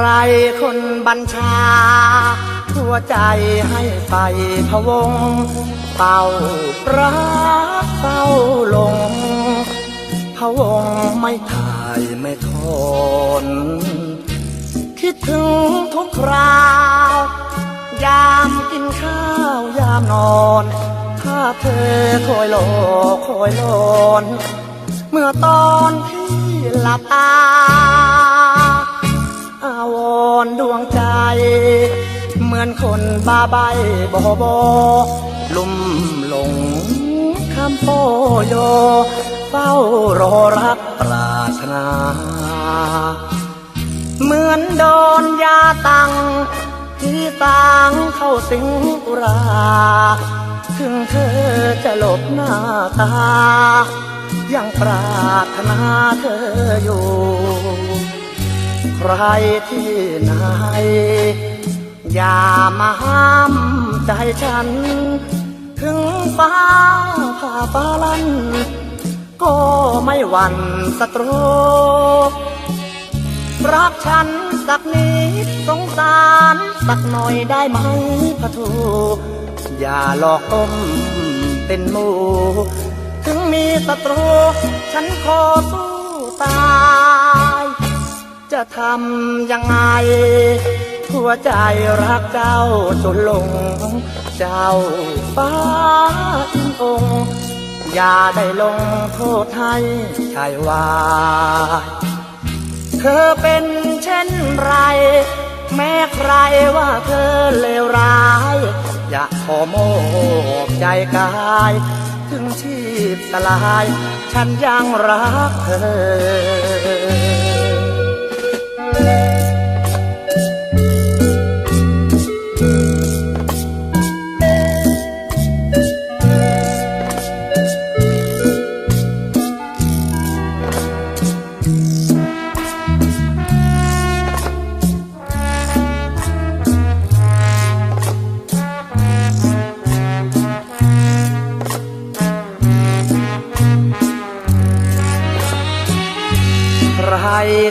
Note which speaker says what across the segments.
Speaker 1: รคนบัญชาหัวใจให้ไปพะวง เป่ารักเป้าลงพะวงไม่ถ่ายไม่ทน คิดถึงทุกคราว ยามกินข้าวยามนอน ถ้าเธอคอยโลคอยลน เมื่อตอนที่หลับตาาวรณ์ดวงใจ เหมือนคนบ้าใบบอบอลุ่มหลงคำโปโย เฝ้ารอรักปรารถนา เหมือนโดนยาตังที่ต่างเข้าสิงรา ถึงเธอจะหลบหน้าตา ยังปรารถนาเธออยู่ ใครที่ไหน อย่ามาห้ามใจฉัน ถึงฟ้าผ่าฟ้าลัน ก็ไม่หวั่นสตรกรักฉันสักนิดสงสารสักหน่อยได้ไหมพะทู อย่าหลอกต้มเป็นหมูถึงมีศัตรู ฉันขอสู้ตาย จะทำยังไงหัวใจรักเจ้าจนลง เจ้าฟ้าอินองค์อย่าได้ลงโทษให้ชายวายเธอเป็นเช่นไร แม้ใครว่าเธอเลวร้าย อย่าขอโมกใจกาย ถึงชีพสลาย ฉันยังรักเธอ ใค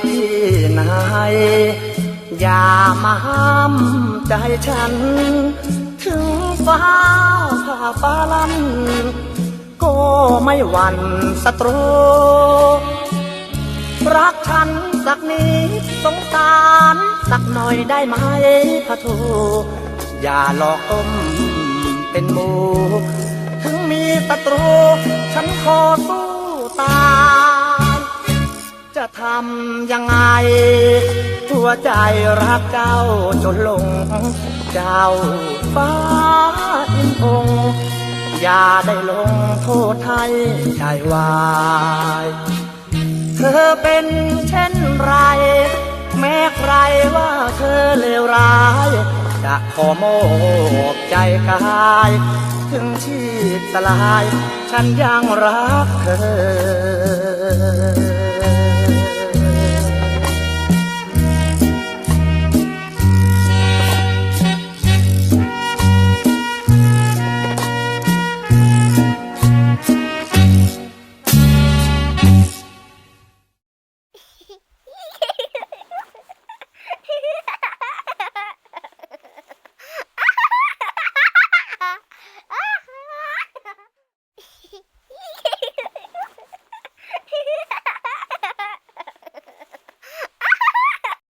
Speaker 1: ที่ไหน อย่ามาห้ามใจฉัน ถึงฟ้าผ่าฟ้าลันก็ไม่หวั่นสตรู รักฉันสักนิดสงสารสักหน่อยได้ไหมพระทูอย่าหลอกต้มเป็นหมู ถึงมีศัตรู ฉันขอสู้ตาย จะทำยังไง หัวใจรักเจ้าจนหลง เจ้าฟ้าอินองอย่าได้ลงโทษให้ใจวาย เธอเป็นเช่นไร แม้ใครว่าเธอเลวร้าย จะขอโมกใจกาย ถึงชีพสลาย ฉันยังรักเธอ